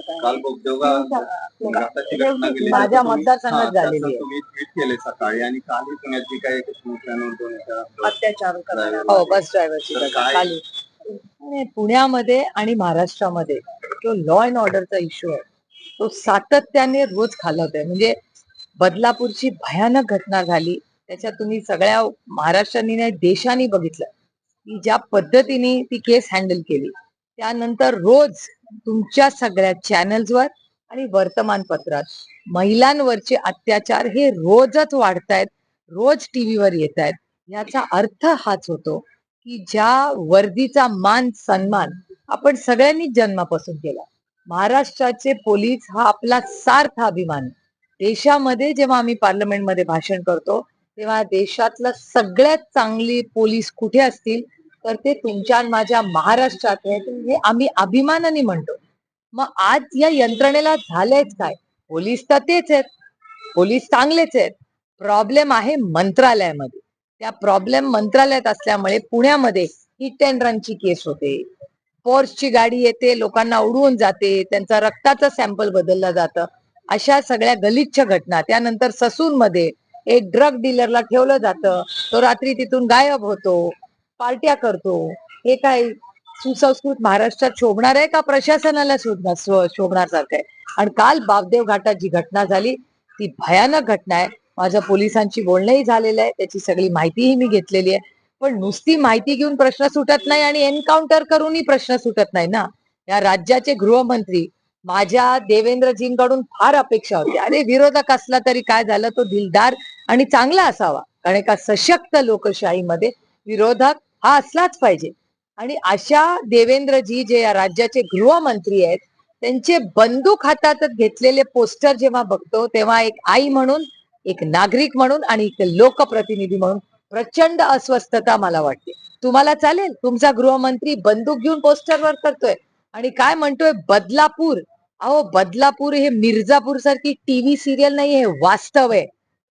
काल माझ्या मतदारसंघात हा, झालेली आहे. तुम्ही ट्विट केले सकाळी आणि कालही पुण्यात जी काही अत्याचार करणारा. हो, बस ड्रायव्हरची पुण्यामध्ये आणि महाराष्ट्रामध्ये जो लॉ अँड ऑर्डरचा इश्यू आहे तो सातत्याने रोज खालवत आहे. म्हणजे बदलापूरची भयानक घटना झाली. त्याच्यात तुम्ही सगळ्या महाराष्ट्राने नाही देशाने बघितलं. की ज्या पद्धतीने ती केस हँडल केली. त्यानंतर रोज तुमच्या सगळ्या चॅनल्सवर आणि वर्तमानपत्रात. महिलांवरचे अत्याचार हे रोजच वाढतायत रोज टीव्हीवर येत आहेत याचा अर्थ हाच होतो की ज्या वर्दीचा मान सन्मान आपण सगळ्यांनीच जन्मापासून केला. महाराष्ट्राचे पोलीस हा आपला सार्थ अभिमान. देशामध्ये जेव्हा आम्ही पार्लमेंटमध्ये भाषण करतो तेव्हा देशातला सगळ्यात चांगली पोलीस कुठे असतील? तर ते तुमच्या माझ्या महाराष्ट्रात आहेत हे आम्ही अभिमानाने म्हणतो. मग आज या यंत्रणेला झालंयच काय? पोलीस तर तेच आहेत. पोलीस चांगलेच आहेत. प्रॉब्लेम आहे मंत्रालयामध्ये. त्या प्रॉब्लेम मंत्रालयात असल्यामुळे पुण्यामध्ये हिट अँड रनची केस होते. पोर्सची गाडी येते लोकांना उडवून जाते त्यांचा रक्ताचं सॅम्पल बदललं जातं. अशा सगळ्या गलिच्छ घटना. त्यानंतर ससूनमध्ये एक ड्रग डीलरला ठेवलं जातं. तो रात्री तिथून गायब होतो. पार्ट्या करतो. हे काय सुसंस्कृत महाराष्ट्रात शोभणार आहे का? प्रशासनाला शोधणार शोभणार सारखं आहे. आणि काल बापदेव घाटात जी घटना झाली ती भयानक घटना आहे. माझ्या पोलिसांची बोलणंही झालेलं आहे. त्याची सगळी माहितीही मी घेतलेली आहे. पण नुसती माहिती घेऊन प्रश्न सुटत नाही आणि एन्काउंटर करूनही प्रश्न सुटत नाही ना? या राज्याचे गृहमंत्री माझ्या देवेंद्रजींकडून फार अपेक्षा होती. अरे विरोधक असला तरी काय झालं? तो दिलदार आणि चांगला असावा. कारण एका सशक्त लोकशाहीमध्ये विरोधक हा असलाच पाहिजे. आणि अशा देवेंद्रजी जे या राज्याचे गृहमंत्री आहेत त्यांचे बंदूक हातातच घेतलेले पोस्टर जेव्हा बघतो तेव्हा एक आई म्हणून एक नागरिक म्हणून आणि एक लोकप्रतिनिधी म्हणून प्रचंड अस्वस्थता मला वाटते. तुम्हाला चालेल? तुमचा गृहमंत्री बंदूक घेऊन पोस्टरवर करतोय. आणि काय म्हणतोय? बदलापूर. अहो बदलापूर हे मिर्जापूर सारखी टीव्ही सिरियल नाही हे वास्तव आहे.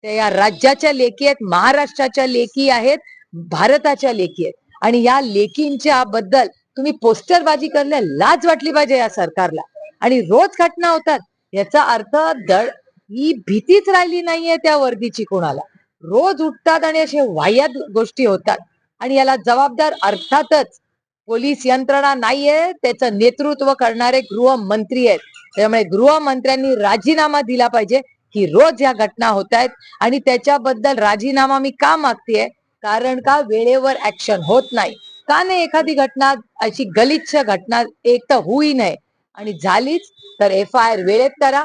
ते या राज्याच्या लेखी आहेत महाराष्ट्राच्या लेखी आहेत. भारताच्या लेखी आहेत. आणि या लेखींच्या बद्दल तुम्ही पोस्टरबाजी करल्या लाज वाटली पाहिजे या सरकारला. आणि रोज घटना होतात. याचा अर्थ दड ही भीतीच राहिली नाहीये त्या वर्दीची कोणाला. रोज उठतात आणि असे वाह्यात गोष्टी होतात. आणि याला जबाबदार अर्थातच पोलीस यंत्रणा नाहीये. त्याचं नेतृत्व करणारे गृहमंत्री आहेत. त्यामुळे गृहमंत्र्यांनी राजीनामा दिला पाहिजे की रोज या घटना होत आहेत. आणि त्याच्याबद्दल राजीनामा मी का मागतेय? कारण का वेळेवर ऍक्शन होत नाही. का नाही एखादी घटना अशी गलिच्छ घटना एक तर होई नये. आणि झालीच तर एफ आय आर वेळेत करा.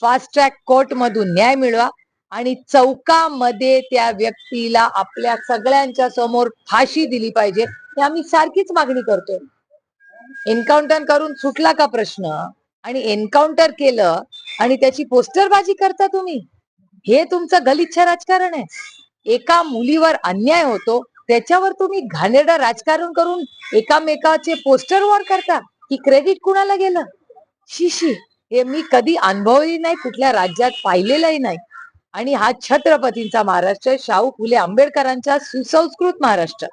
फास्ट ट्रॅक कोर्ट मधून न्याय मिळवा. आणि चौकामध्ये त्या व्यक्तीला आपल्या सगळ्यांच्या समोर फाशी दिली पाहिजे हे आम्ही सारखीच मागणी करतोय. एन्काउंटर करून सुटला का प्रश्न? आणि एन्काउंटर केलं आणि त्याची पोस्टरबाजी करता तुम्ही? हे तुमचं गलिच्छ राजकारण आहे. एका मुलीवर अन्याय होतो त्याच्यावर तुम्ही घाणेरडं राजकारण करून एकामेकाचे पोस्टर वॉर करता की क्रेडिट कुणाला गेलं? शिशी हे मी कधी अनुभवही नाही कुठल्या राज्यात पाहिलेलंही नाही. आणि हा छत्रपतींचा महाराष्ट्र शाहू फुले आंबेडकरांच्या सुसंस्कृत महाराष्ट्र.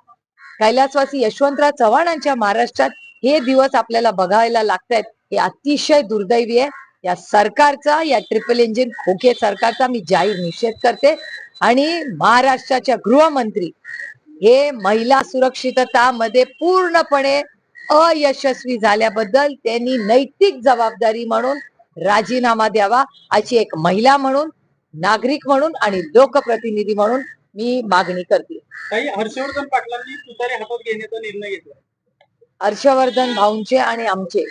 कैलासवासी यशवंतराव चव्हाणांच्या महाराष्ट्रात हे दिवस आपल्याला बघायला लागतायत हे अतिशय दुर्दैवी आहे. या सरकारचा या ट्रिपल इंजिन खोके सरकारचा मी जाहीर निषेध करते. आणि महाराष्ट्राच्या गृहमंत्री हे महिला सुरक्षिततामध्ये पूर्णपणे अयशस्वी झाल्याबद्दल त्यांनी नैतिक जबाबदारी म्हणून राजीनामा द्यावा अशी एक महिला म्हणून नागरिक म्हणून आणि लोकप्रतिनिधी म्हणून मी मागणी करते काही हर्षवर्धन पाटलांनी तुतारी हातात घेण्याचा निर्णय घेतला हर्षवर्धन भाऊंचे आणि आमचे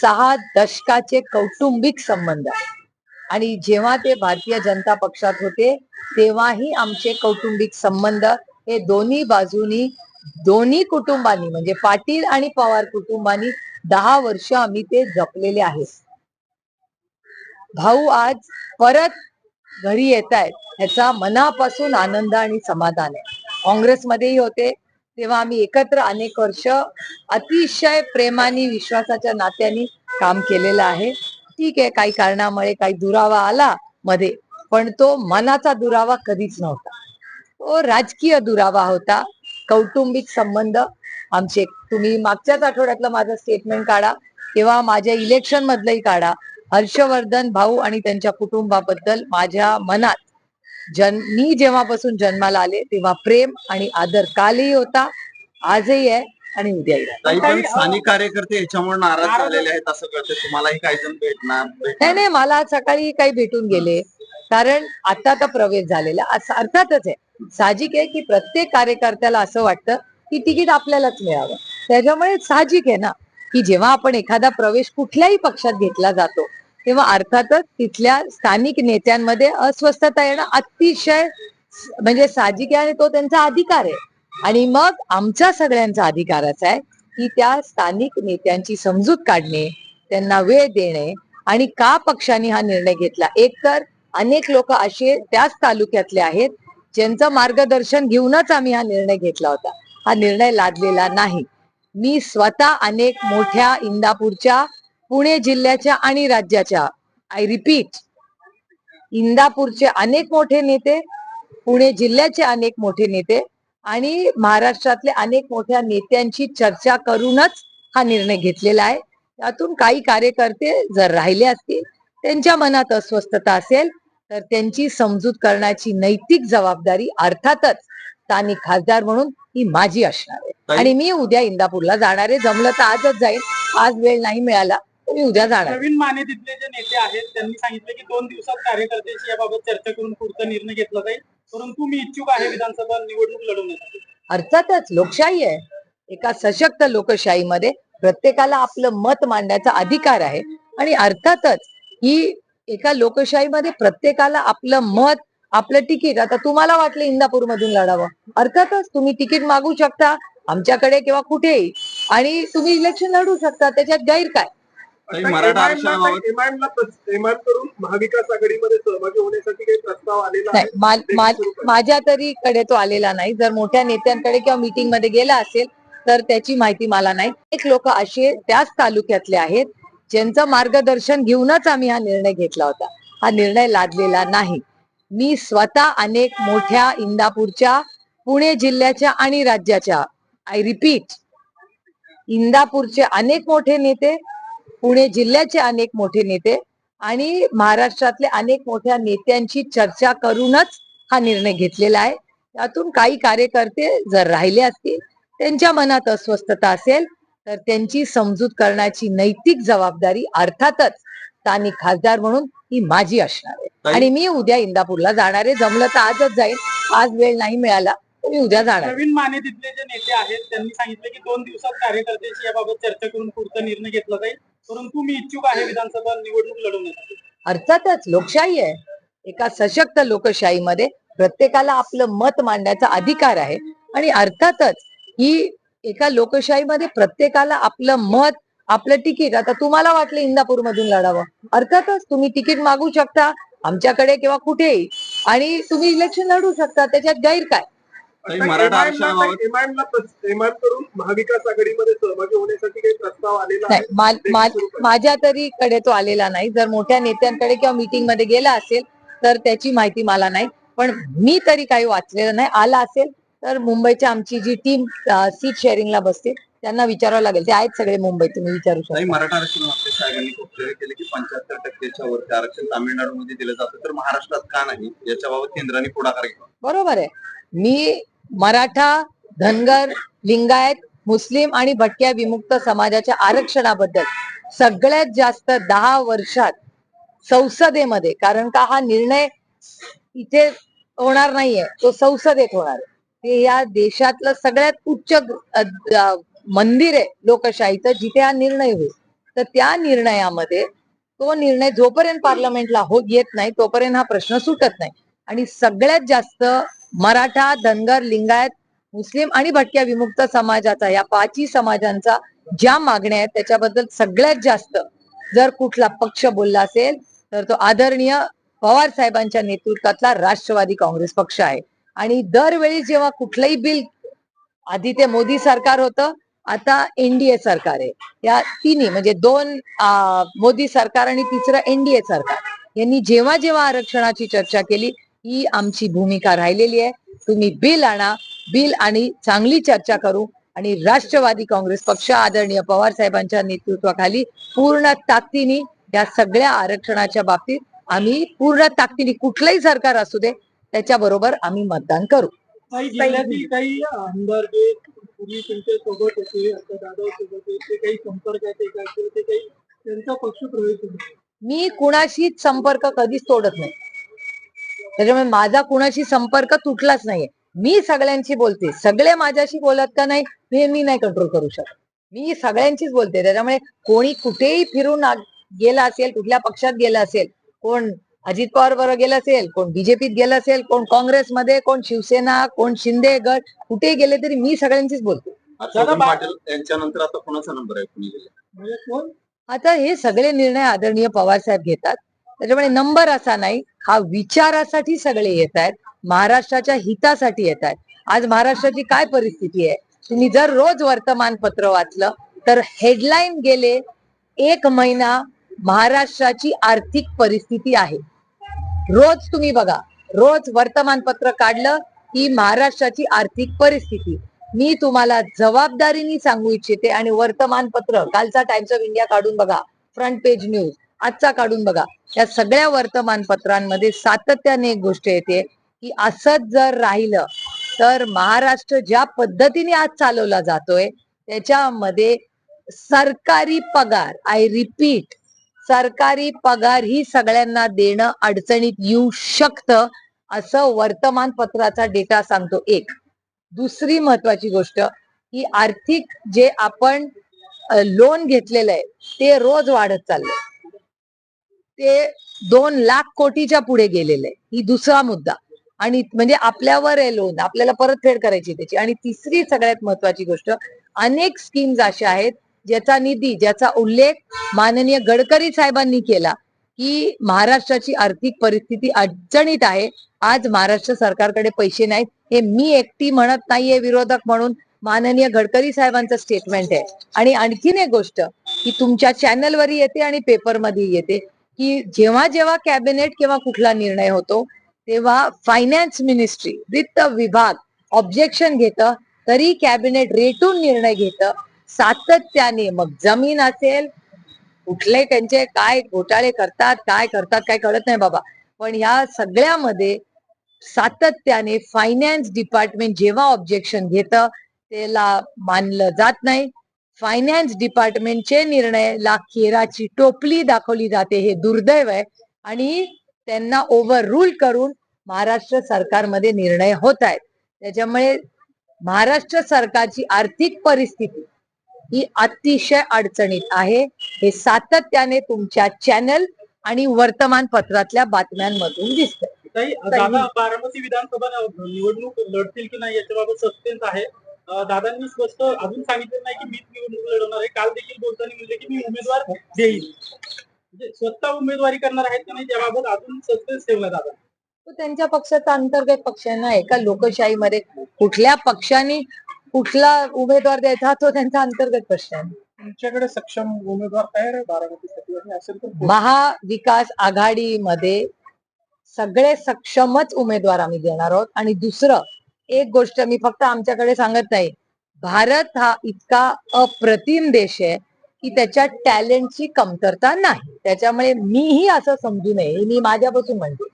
सहा दशकाचे कौटुंबिक संबंध आहे. आणि जेव्हा ते भारतीय जनता पक्षात होते तेव्हाही आमचे कौटुंबिक संबंध हे दोन्ही बाजूनी दोन्ही कुटुंबांनी म्हणजे पाटील आणि पवार कुटुंबांनी दहा वर्ष आम्ही ते जपलेले आहेत. भाऊ आज परत घरी येत आहेत ह्याचा मनापासून आनंद आणि समाधान आहे. काँग्रेसमध्येही होते तेव्हा आम्ही एकत्र अनेक वर्ष अतिशय प्रेमाने विश्वासाच्या नात्याने काम केलेलं आहे. ठीक आहे काही कारणामुळे काही दुरावा आला मध्ये पण तो मनाचा दुरावा कधीच नव्हता. तो राजकीय दुरावा होता कौटुंबिक संबंध. आमचे तुम्ही मागच्याच आठवड्यातलं माझं स्टेटमेंट काढा तेव्हा माझ्या इलेक्शन मधलंही काढा. हर्षवर्धन भाऊ आणि त्यांच्या कुटुंबाबद्दल माझ्या मनात जन मी जेव्हापासून जन्माला आले तेव्हा प्रेम आणि आदर कालही होता आजही आहे. आणि आहे ताई काही, स्थानिक कार्यकर्ते याच्यामुळे नाराज झालेले आहेत असं कळतं. तुम्हालाही काही जण भेटणार नाही. नाही मला आज सकाळी काही भेटून गेले. कारण आता आता प्रवेश झालेला. असं अर्थातच आहे. साहजिक आहे की प्रत्येक कार्यकर्त्याला असं वाटतं की तिकीट आपल्यालाच मिळावं. त्याच्यामुळे साहजिक आहे ना की जेव्हा आपण एखादा प्रवेश कुठल्याही पक्षात घेतला जातो तेव्हा अर्थातच तिथल्या स्थानिक नेत्यांमध्ये अस्वस्थता येणं अतिशय म्हणजे साहजिक आहे आणि तो त्यांचा अधिकार आहे. आणि मग आमच्या सगळ्यांचा अधिकारच आहे की त्या स्थानिक नेत्यांची समजूत काढणे त्यांना वेळ देणे आणि का पक्षाने हा निर्णय घेतला? एक तर अनेक लोक असे त्याच तालुक्यातले आहेत ज्यांचं मार्गदर्शन घेऊनच आम्ही हा निर्णय घेतला होता. हा निर्णय लादलेला नाही. मी स्वतः अनेक मोठ्या इंदापूरच्या पुणे जिल्ह्याच्या आणि राज्याच्या आय रिपीट इंदापूरचे अनेक मोठे नेते पुणे जिल्ह्याचे अनेक मोठे नेते आणि महाराष्ट्रातले अनेक मोठ्या नेत्यांची चर्चा करूनच हा निर्णय घेतलेला आहे. त्यातून काही कार्यकर्ते जर राहिले असतील त्यांच्या मनात अस्वस्थता असेल तर त्यांची समजूत करण्याची नैतिक जबाबदारी अर्थातच स्थानिक खासदार म्हणून ही माझी असणार आहे. आणि मी उद्या इंदापूरला जाणार आहे. जमलं तर आजच जाईल आज वेळ नाही मिळाला. मी उद्या जाणार. प्रवीण माने तिथले जे नेते आहेत त्यांनी सांगितलं की दोन दिवसात कार्यकर्त्यांशी याबाबत चर्चा करून पुढचा निर्णय घेतला जाईल. परंतु मी इच्छुक आहे विधानसभा निवडणूक लढवण्यासाठी. अर्थातच लोकशाही आहे. एका सशक्त लोकशाहीमध्ये प्रत्येकाला आपलं मत मांडण्याचा अधिकार आहे. आणि अर्थातच ही एका लोकशाहीमध्ये प्रत्येकाला आपलं मत आपलं तिकीट. आता तुम्हाला वाटलं इंदापूर मधून लढावं. अर्थातच तुम्ही तिकीट मागू शकता आमच्याकडे किंवा कुठेही. आणि तुम्ही इलेक्शन लढू शकता. त्याच्यात गैर काय? मराठा आरक्षणाबाबत एमआयएमकडून महाविकास आघाडीमध्ये सहभागी होण्यासाठी काही प्रस्ताव आलेला नाही आहे? मा- मा- माझ्या तरी कडे तो आलेला नाही. जर मोठ्या नेत्यांकडे किंवा मीटिंगमध्ये गेला असेल तर त्याची माहिती मला नाही. एक लोक असे त्याच तालुक्यातले आहेत ज्यांचं मार्गदर्शन घेऊनच आम्ही हा निर्णय घेतला होता. हा निर्णय लादलेला नाही. मी स्वतः अनेक मोठ्या इंदापूरच्या पुणे जिल्ह्याच्या आणि राज्याच्या आय रिपीट इंदापूरचे अनेक मोठे नेते पुणे जिल्ह्याचे अनेक मोठे नेते आणि महाराष्ट्रातले अनेक मोठ्या नेत्यांची चर्चा करूनच हा निर्णय घेतलेला आहे. त्यातून काही कार्यकर्ते जर राहिले असतील त्यांच्या मनात अस्वस्थता असेल तर त्यांची समजूत करण्याची नैतिक जबाबदारी अर्थातच स्थानिक खासदार म्हणून ही माझी असणार आहे. आणि मी उद्या इंदापूरला जाणार आहे. जमलं तर आजच जाईल आज वेळ नाही मिळाला. मी उद्या जाणार. प्रवीण माने तिथले जे नेते आहेत त्यांनी सांगितलं की दोन दिवसात कार्यकर्त्यांशी याबाबत चर्चा करून पुढचा निर्णय घेतला जाईल. परंतु मी इच्छुक आहे विधानसभा निवडणूक लढवण्यासाठी अर्थातच लोकशाही आहे. एका सशक्त लोकशाहीमध्ये प्रत्येकाला आपलं मत मांडण्याचा अधिकार आहे. आणि अर्थातच ही एका लोकशाहीमध्ये प्रत्येकाला आपलं मत आपलं तिकीट आता तुम्हाला वाटलं इंदापूर मधून लढावं. अर्थातच तुम्ही तिकीट मागू शकता आमच्याकडे किंवा कुठेही. आणि तुम्ही इलेक्शन लढू शकता त्याच्यात गैर काय? महाविकास आघाडीमध्ये सहभागी होण्यासाठी काही प्रस्ताव आलेला माझ्या तरी कडे तो आलेला नाही. जर मोठ्या नेत्यांकडे किंवा मीटिंगमध्ये गेला असेल तर त्याची माहिती मला नाही. पण मी तरी काही वाचलेलं नाही. आला असेल तर मुंबईच्या आमची जी टीम सीट शेअरिंगला बसते त्यांना विचारावं लागेल. ते आहेत सगळे मुंबईत तुम्ही विचारू शकता. मराठा आरक्षणाबाबत साहेबांनी खूप क्लिअर केले की पंच्याहत्तर टक्केच्या वरती आरक्षण तामिळनाडूमध्ये दिलं जातं. तर महाराष्ट्रात का नाही? याच्याबाबत केंद्राने पुढाकार घ्यावा. बरोबर आहे. मी मराठा धनगर लिंगायत मुस्लिम आणि भटक्या विमुक्त समाजाच्या आरक्षणाबद्दल सगळ्यात जास्त दहा वर्षात संसदेमध्ये कारण का हा निर्णय इथे होणार नाहीये तो संसदेत होणार. आहे ते या देशातलं सगळ्यात उच्च मंदिर आहे लोकशाहीचं जिथे हा निर्णय होईल तर त्या निर्णयामध्ये तो निर्णय जोपर्यंत पार्लमेंटला हो येत नाही तोपर्यंत हा प्रश्न सुटत नाही. आणि सगळ्यात जास्त मराठा धनगर लिंगायत मुस्लिम आणि भटक्या विमुक्त समाजाचा या पाचही समाजांचा ज्या मागण्या आहेत त्याच्याबद्दल सगळ्यात जास्त जर कुठला पक्ष बोलला असेल तर तो आदरणीय पवार साहेबांच्या नेतृत्वातला राष्ट्रवादी काँग्रेस पक्ष आहे. आणि दरवेळी जेव्हा कुठलंही बिल आधी ते मोदी सरकार होतं आता एनडीए सरकार आहे. या तिन्ही म्हणजे दोन मोदी सरकार आणि तिसरं एनडीए सरकार. यांनी जेव्हा जेव्हा आरक्षणाची चर्चा केली ही आमची भूमिका राहिलेली आहे. तुम्ही बिल आणा. बिल आणि चांगली चर्चा करू. आणि राष्ट्रवादी काँग्रेस पक्ष आदरणीय पवार साहेबांच्या नेतृत्वाखाली पूर्ण ताकदीने या सगळ्या आरक्षणाच्या बाबतीत आम्ही पूर्ण ताकदीने कुठलंही सरकार असू दे त्याच्या बरोबर आम्ही मतदान करू. काही आमदार जे पूर्वी त्यांच्यासोबत होते आता दादा सोबत आहेत, ते काही संपर्कात आहे का? किंवा ते काही त्यांचा पक्ष प्रवेश होतो. मी कुणाशीच संपर्क कधीच तोडत नाही. त्याच्यामुळे माझा कुणाशी संपर्क तुटलाच नाहीये. मी सगळ्यांशी बोलते. सगळे माझ्याशी बोलत का नाही हे मी नाही कंट्रोल करू शकत. मी सगळ्यांशीच बोलते. त्याच्यामुळे कोणी कुठेही फिरून गेला असेल कुठल्या पक्षात गेला असेल कोण अजित पवार बरोबर गेला असेल कोण बीजेपीत गेला असेल कोण काँग्रेसमध्ये कोण शिवसेना कोण शिंदे गट कुठेही गेले तरी मी सगळ्यांशीच बोलते. यांच्यानंतर आता कोणाचा नंबर आहे म्हणजे आता हे सगळे निर्णय आदरणीय पवार साहेब घेतात. त्याच्यामुळे नंबर असा नाही. हा विचारासाठी सगळे येत आहेत महाराष्ट्राच्या हितासाठी येत आहेत आज महाराष्ट्राची काय परिस्थिती आहे? तुम्ही जर रोज वर्तमानपत्र वाचलं तर हेडलाईन गेले एक महिना महाराष्ट्राची आर्थिक परिस्थिती आहे. रोज तुम्ही बघा रोज वर्तमानपत्र काढलं की महाराष्ट्राची आर्थिक परिस्थिती. मी तुम्हाला जबाबदारीने सांगू इच्छिते आणि वर्तमानपत्र कालचा टाइम्स ऑफ इंडिया काढून बघा फ्रंट पेज न्यूज आजचा काढून बघा. या सगळ्या वर्तमानपत्रांमध्ये सातत्याने एक गोष्ट येते की असंच जर राहिलं तर महाराष्ट्र ज्या पद्धतीने आज चालवला जातोय त्याच्यामध्ये सरकारी पगार आय रिपीट सरकारी पगार ही सगळ्यांना देणं अडचणीत येऊ शकतं असं वर्तमानपत्राचा डेटा सांगतो एक. दुसरी महत्वाची गोष्ट की आर्थिक जे आपण लोन घेतलेलं आहे ते रोज वाढत चाललंय. ते दोन लाख कोटीच्या पुढे गेलेले. ही दुसरा मुद्दा. आणि म्हणजे आपल्यावर आहे लोन आपल्याला परतफेड करायची त्याची. आणि तिसरी सगळ्यात महत्वाची गोष्ट अनेक स्कीम्स अशा आहेत ज्याचा निधी ज्याचा उल्लेख माननीय गडकरी साहेबांनी केला की महाराष्ट्राची आर्थिक परिस्थिती अडचणीत आहे. आज महाराष्ट्र सरकारकडे पैसे नाहीत. हे मी एकटी म्हणत नाहीये विरोधक म्हणून. माननीय गडकरी साहेबांचं स्टेटमेंट आहे. आणि आणखीन एक गोष्ट की तुमच्या चॅनलवर येते आणि पेपरमध्ये येते. की जेव्हा जेव्हा कॅबिनेट किंवा कुठला निर्णय होतो तेव्हा फायनान्स मिनिस्ट्री वित्त विभाग ऑब्जेक्शन घेतं तरी कॅबिनेट रेटून निर्णय घेतं. सातत्याने मग जमीन असेल कुठले त्यांचे काय घोटाळे करतात काय करतात काय कळत नाही बाबा. पण ह्या सगळ्यामध्ये सातत्याने फायनान्स डिपार्टमेंट जेव्हा ऑब्जेक्शन घेतं त्याला मानलं जात नाही. फायनान्स डिपार्टमेंटचे निर्णय ला केराची टोपली दाखवली जाते हे दुर्दैव आहे. आणि त्यांना ओव्हर रूल करून महाराष्ट्र सरकारमध्ये निर्णय होत आहेत. त्याच्यामुळे महाराष्ट्र सरकारची आर्थिक परिस्थिती ही अतिशय अडचणीत आहे. हे सातत्याने तुमच्या चॅनल आणि वर्तमानपत्रातल्या बातम्यांमधून दिसतं बारामती विधानसभा निवडणूक लढतील की नाही याच्याबाबत सस्पेन्स आहे. दादांनी स्पष्ट अजून सांगितलं नाही की मीच निवडणूक लढवणार आहे. काल देखील बोलताना म्हणले की मी उमेदवार देईल म्हणजे स्वतः उमेदवारी करणार आहेत की नाही त्याबाबत अजून सस्पेन्स ठेवला दादा. तो त्यांच्या पक्षाचा अंतर्गत पक्ष आहे ना एका लोकशाहीमध्ये कुठल्या पक्षाने कुठला उमेदवार द्यायचा तो त्यांचा अंतर्गत प्रश्न आहे. तुमच्याकडे सक्षम उमेदवार तयार आहे? बारामतीसाठी आणि असेल तर कोण? महाविकास आघाडीमध्ये सगळे सक्षमच उमेदवार आम्ही देणार आहोत. आणि दुसरं एक गोष्ट मी फक्त आमच्याकडे सांगत नाही. भारत हा इतका अप्रतिम देश आहे की त्याच्या टॅलेंटची कमतरता नाही. त्याच्यामुळे मीही असं समजू नये. हे मी माझ्यापासून म्हणते.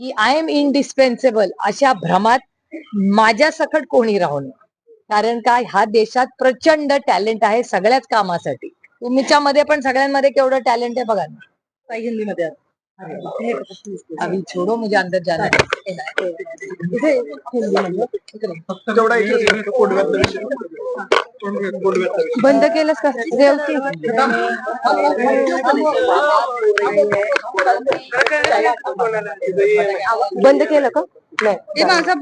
की आय एम इनडिस्पेन्सेबल अशा भ्रमात माझ्या सकट कोणी राहू नये. कारण काय हा देशात प्रचंड टॅलेंट आहे सगळ्याच कामासाठी. तुमच्यामध्ये पण सगळ्यांमध्ये केवढं टॅलेंट आहे बघा ना. हिंदीमध्ये अभी छोड़ो मुझे अंदर जाना है इसे हिंदी में फक्त तेवढा एकच गोष्ट कोडव्यातला विषय कोडव्यातला विषय बंद केलंस का रेवती बंद केलं का नाही माझा